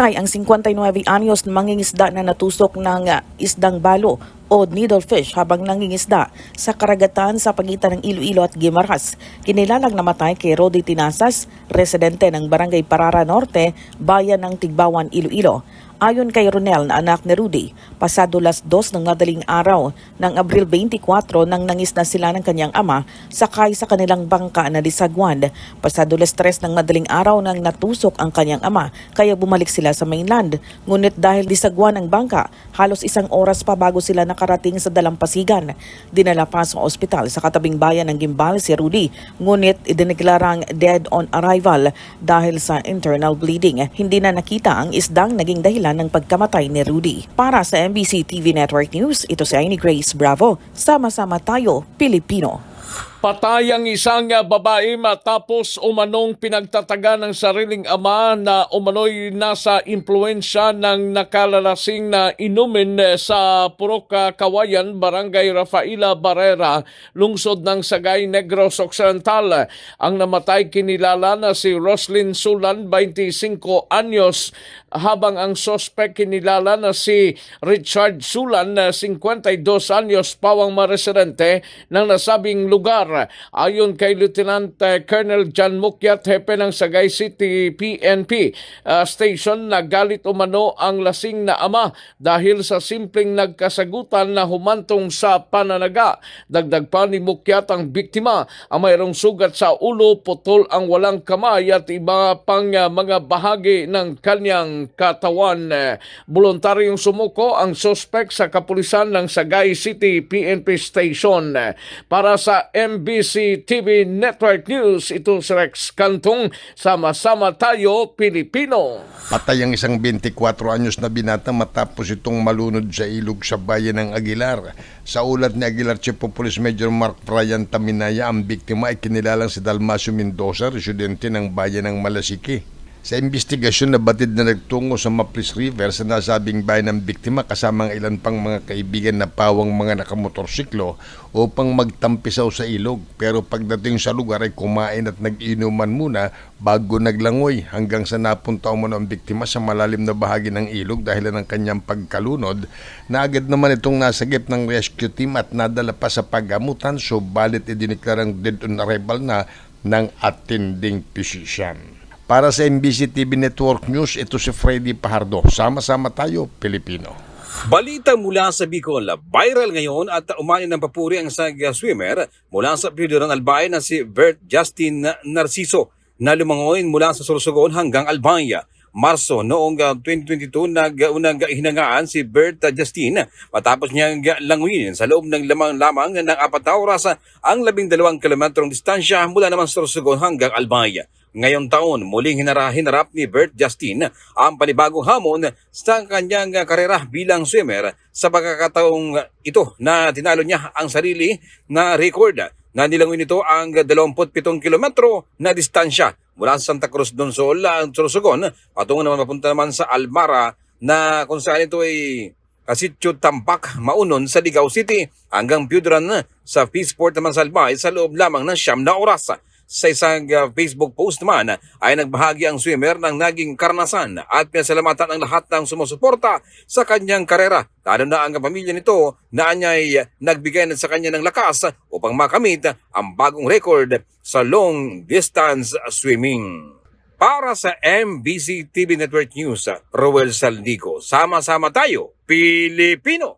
Namatay ang 59 anyos mangingisda na natusok ng ah, isdang balo o needlefish habang nangingisda sa karagatan sa pagitan ng Iloilo at Guimaras. Kinilalang namatay kay Rodi Tinasas, residente ng Barangay Parara Norte, bayan ng Tigbawan, Iloilo. Ayon kay Ronel na anak ni Rudy, pasado las dos ng madaling araw ng Abril 24 nang nangis na sila ng kanyang ama sakay sa kanilang bangka na disagwan. Pasado las tres ng madaling araw nang natusok ang kanyang ama kaya bumalik sila sa mainland. Ngunit dahil disagwan ang bangka, halos isang oras pa bago sila nakarating sa Dalampasigan. Dinala pa sa ospital sa katabing bayan ng Gimbal si Rudy, ngunit idineklarang dead on arrival dahil sa internal bleeding. Hindi na nakita ang isdang naging dahilan ng pagkamatay ni Rudy. Para sa MBC TV Network News, ito si Aini Grace Bravo. Sama-sama tayo, Pilipino. Patay ang isang uh, babae matapos umanong pinagtataga ng sariling ama na umano'y nasa impluensya ng nakalalasing na inumin uh, sa Puroka, Kawayan, Barangay Rafaela Barrera, lungsod ng Sagay Negros Occidental. Ang namatay kinilala na si Roslyn Sulan, 25 anyos, habang ang sospek kinilala na si Richard Sulan, na 52 anyos, pawang maresidente ng nasabing lugar. Ayon kay Lieutenant uh, Colonel John Mukyat, hepe ng Sagay City PNP uh, station, nagalit umano ang lasing na ama dahil sa simpleng nagkasagutan na humantong sa pananaga. Dagdag pa ni Mukyat ang biktima ang mayroong sugat sa ulo, putol ang walang kamay at iba pang uh, mga bahagi ng kanyang katawan. Voluntaryong sumuko ang sospek sa kapulisan ng Sagay City PNP station. Para sa MBC TV Network News, ito si Rex Kantong. Sama-sama tayo, Pilipino. Patay ang isang 24 anyos na binata matapos itong malunod sa ilog sa bayan ng Aguilar. Sa ulat ni Aguilar Chief of Police Major Mark Brian Taminaya, ang biktima ay kinilalang si Dalmasio Mendoza, residente ng bayan ng Malasiki. Sa investigasyon na batid na nagtungo sa Maplis River sa nasabing bayan ng biktima kasama ang ilan pang mga kaibigan na pawang mga nakamotorsiklo upang magtampisaw sa ilog. Pero pagdating sa lugar ay kumain at nag-inuman muna bago naglangoy hanggang sa napunta umano ang biktima sa malalim na bahagi ng ilog dahil ng kanyang pagkalunod na agad naman itong nasagip ng rescue team at nadala pa sa pagamutan subalit idiniklarang dead on arrival na ng attending physician. Para sa MBC TV Network News, ito si Freddy Pahardo. Sama-sama tayo, Pilipino. Balita mula sa Bicol, viral ngayon at umani ng papuri ang isang swimmer mula sa Pilipinan Albay na si Bert Justin Narciso na lumangoy mula sa Sorsogon hanggang Albaya. Marso noong uh, 2022 nag-unang hinangaan si Bert uh, Justin matapos niyang languyin sa loob ng lamang lamang ng apat na oras ang 12 kilometrong distansya mula naman Sorsogon hanggang Albaya. Ngayong taon, muling hinara, hinarap ni Bert Justin ang panibagong hamon sa kanyang karera bilang swimmer sa pagkakataong ito na tinalo niya ang sarili na record na nilangoy nito ang 27 kilometro na distansya mula sa Santa Cruz del Sol, Sorsogon, patungo naman mapunta naman sa Almara na kung saan ito ay Kasityo Tampak, Maunon sa Ligaw City hanggang Pudran sa Peaceport naman sa Albay sa loob lamang ng siyam na oras. Sa isang uh, Facebook post naman ay nagbahagi ang swimmer ng naging karanasan at pinasalamatan ang lahat ng sumusuporta sa kanyang karera. Lalo na ang pamilya nito na anyay nagbigay na sa kanya ng lakas upang makamit ang bagong record sa long distance swimming. Para sa MBC TV Network News, Roel Saldico, sama-sama tayo, Pilipino!